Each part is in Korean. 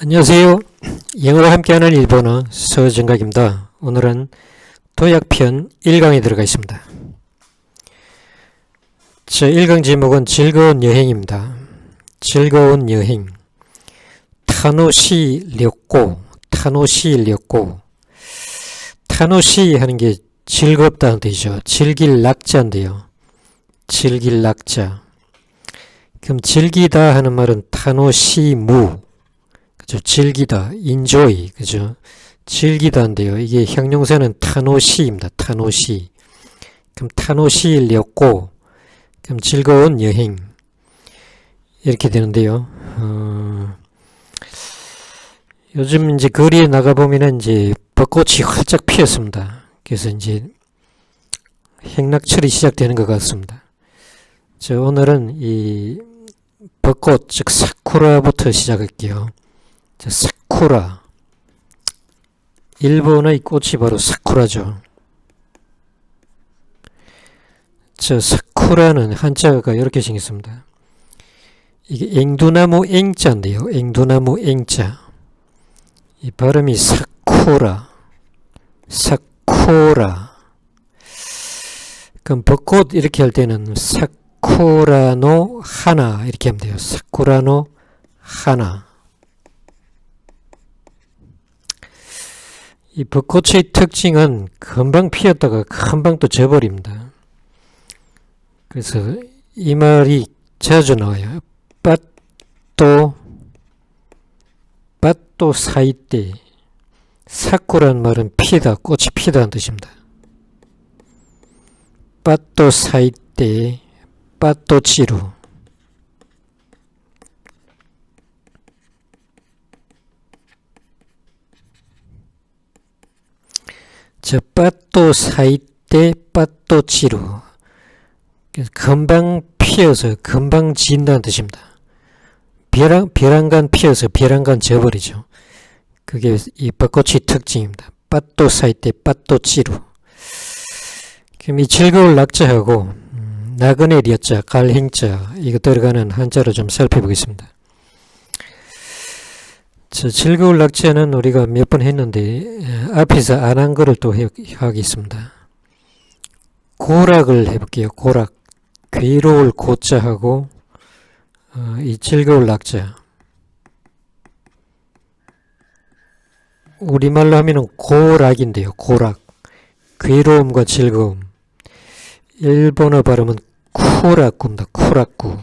안녕하세요. 영어와 함께하는 일본어 서정각입니다. 오늘은 도약편 1강에 들어가 있습니다. 저 1강 제목은 즐거운 여행입니다. 즐거운 여행. 타노시 렵고, 타노시 렵고. 타노시 하는 게 즐겁다는 뜻이죠. 즐길 낙자인데요. 즐길 낙자. 그럼 즐기다 하는 말은 타노시무. 그죠? 즐기다, enjoy, 그죠? 즐기다인데요. 이게 형용사는 타노시입니다. 타노시. 그럼 타노시였고, 그럼 즐거운 여행. 이렇게 되는데요. 어, 요즘 이제 거리에 나가보면은 이제 벚꽃이 활짝 피었습니다. 그래서 이제 행락철이 시작되는 것 같습니다. 저 오늘은 이 벚꽃, 즉 사쿠라부터 시작할게요. 자, 사쿠라. 일본의 꽃이 바로 사쿠라죠. 저 사쿠라는 한자가 이렇게 생겼습니다. 이게 앵두나무 앵자인데요. 앵두나무 앵자. 이 발음이 사쿠라. 사쿠라. 그럼 벚꽃 이렇게 할 때는 사쿠라노 하나 이렇게 하면 돼요. 사쿠라노 하나. 이 벚꽃의 특징은 금방 피었다가 금방 또 져버립니다. 그래서 이 말이 자주 나와요. 빠또 빠또 사이때 사쿠라는 말은 피다, 꽃이 피다는 뜻입니다. 빠또 사이때 빠또 치루 저 빠또 사이때 빠또 치루 금방 피어서 금방 진다는 뜻입니다. 벼랑, 벼랑간 피어서 벼랑간 져버리죠. 그게 이 벚꽃의 특징입니다. 빠또 사이때 빠또 치루 그럼 이 즐거울 낙자하고 음, 나그네 리자 갈행자 이거 들어가는 한자로 좀 살펴보겠습니다. 저 즐거울 낙자는 우리가 몇 번 했는데 앞에서 안 한 거를 또 하겠습니다. 고락을 해볼게요. 고락. 괴로울 고자하고 어, 이 즐거울 낙자. 우리말로 하면은 고락인데요. 고락. 괴로움과 즐거움. 일본어 발음은 쿠라쿠입니다. 쿠라쿠.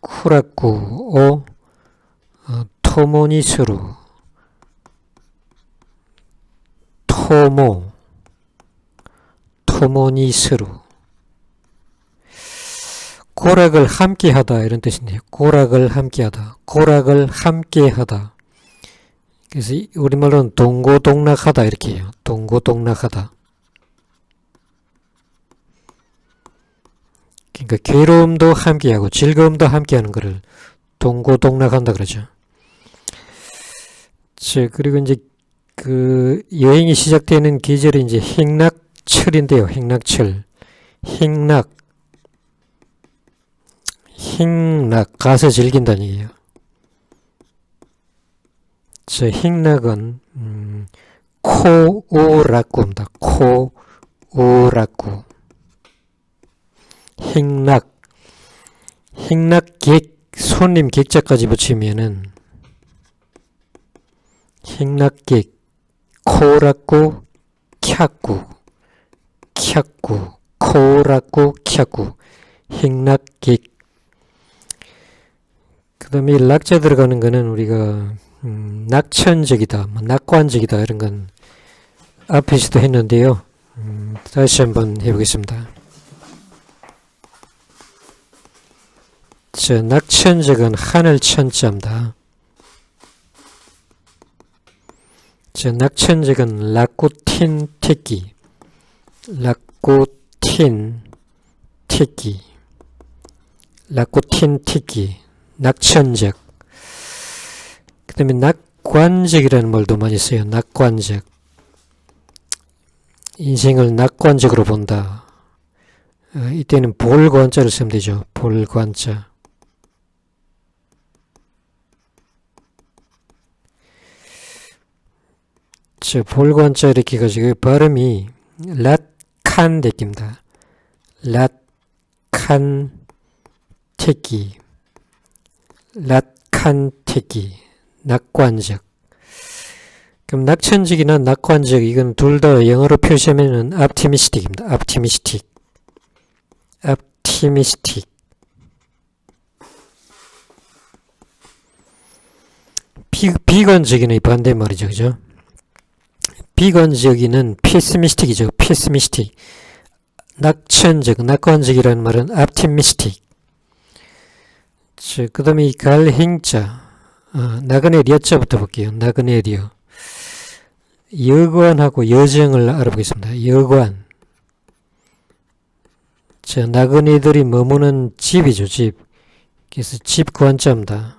쿠라쿠. 오 어, 토모니스루. 토모. 토모니스루. 고락을 함께하다 이런 뜻인데요. 고락을 함께하다. 고락을 함께하다. 그래서 우리말로는 동고동락하다 이렇게 해요. 동고동락하다. 그러니까 괴로움도 함께하고 즐거움도 함께하는 것을 동고동락한다 그러죠. 자, 그리고 이제 그 여행이 시작되는 계절이 이제 행락철인데요. 행락철. 행락. 행락. 가서 즐긴다는 얘기예요. 저 행락은 음, 코오라쿠입니다. 코오라쿠. 행락. 행락객 손님 객자까지 붙이면은 행락객 코라쿠 캬쿠 캬쿠 코라쿠 캬쿠 행락객 그 다음에 낙자 들어가는 거는 우리가 음, 낙천적이다, 뭐 낙관적이다 이런 건 앞에서도 했는데요. 음, 다시 한번 해보겠습니다. 저 낙천적은 하늘 천자입니다. 저 낙천적은 라쿠틴 태기, 라쿠틴 태기, 라쿠틴 태기, 낙천적. 그 다음에 낙관적이라는 말도 많이 써요. 낙관적. 인생을 낙관적으로 본다. 어, 이때는 볼관자를 쓰면 되죠. 볼관자. 저 볼관자 이렇게 가지고 발음이 랏칸 느낌다. 랏칸 태기. 랏칸 태기. 낙관적. 그럼 낙천적이나 낙관적 이건 둘 다 영어로 표시하면은 optimistic입니다. optimistic. optimistic. 비, 비관적이는 반대 말이죠. 그죠? 비관적이는 pessimistic이죠. pessimistic. 낙천적, 낙관적이라는 말은 optimistic. 그 다음에 이 갈행자, 어, 나그네 리어자부터 볼게요. 나그네 리어. 여관하고 여정을 알아보겠습니다. 여관. 자, 나그네들이 머무는 집이죠, 집. 그래서 집 관자입니다.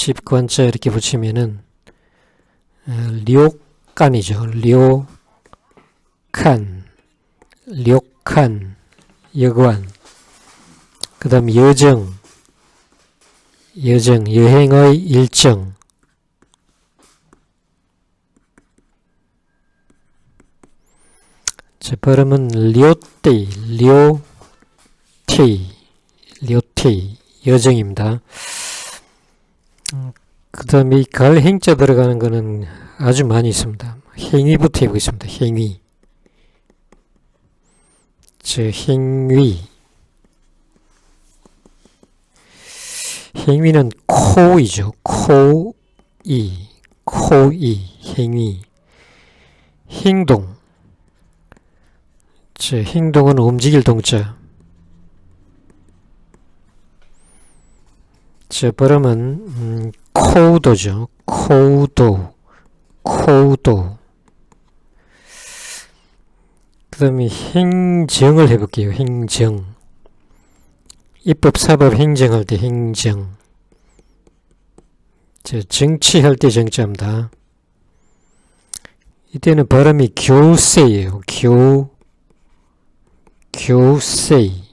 집 관자 이렇게 붙이면은 어, 료칸이죠. 료칸, 료칸, 여관. 그 다음 여정, 여정, 여행의 일정. 자, 발음은 료테이, 료테이, 료테이, 여정입니다. 그 다음에 이 갈 행자 들어가는 거는 아주 많이 있습니다. 행위부터 해보겠습니다. 행위. 저 행위. 행위는 코이죠. 코이. 코이. 행위. 행동. 저 행동은 움직일 동자. 저 발음은 음, 코우도죠. 코우도. 코우도. 그 다음에 행정을 해볼게요. 행정. 입법, 사법, 행정할 때 행정. 저 정치할 때 정자입니다. 이때는 발음이 교세예요. 교, 교세.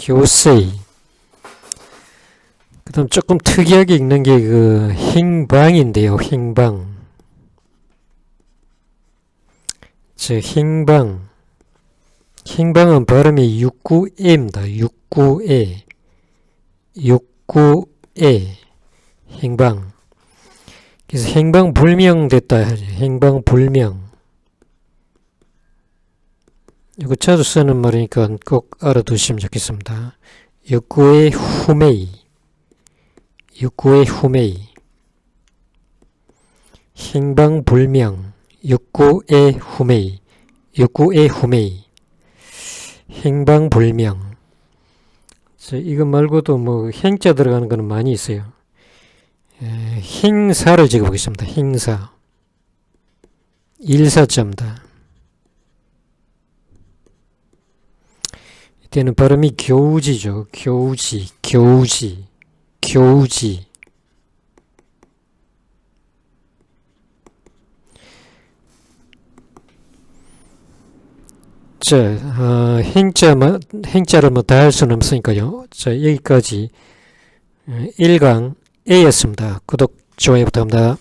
교세. 그 다음 조금 특이하게 읽는 게 그 행방인데요. 행방. 저 행방. 행방은 발음이 69에입니다. 69에. 69에. 행방. 그래서 행방 불명 됐다. 행방 불명. 이거 자주 쓰는 말이니까 꼭 알아두시면 좋겠습니다. 육구의 후메이, 육구의 후메이, 행방불명, 육구의 후메이, 육구의 후메이, 행방불명. 이거 말고도 뭐 행자 들어가는 거는 많이 있어요. 에, 행사를 적어보겠습니다. 행사. 일사자입니다. 이때는 발음이 교우지죠. 교우지, 교우지, 교우지. 자, 어, 행자만, 행자를 뭐 다 할 수는 없으니까요. 자, 여기까지 1강 A였습니다. 구독, 좋아요 부탁합니다.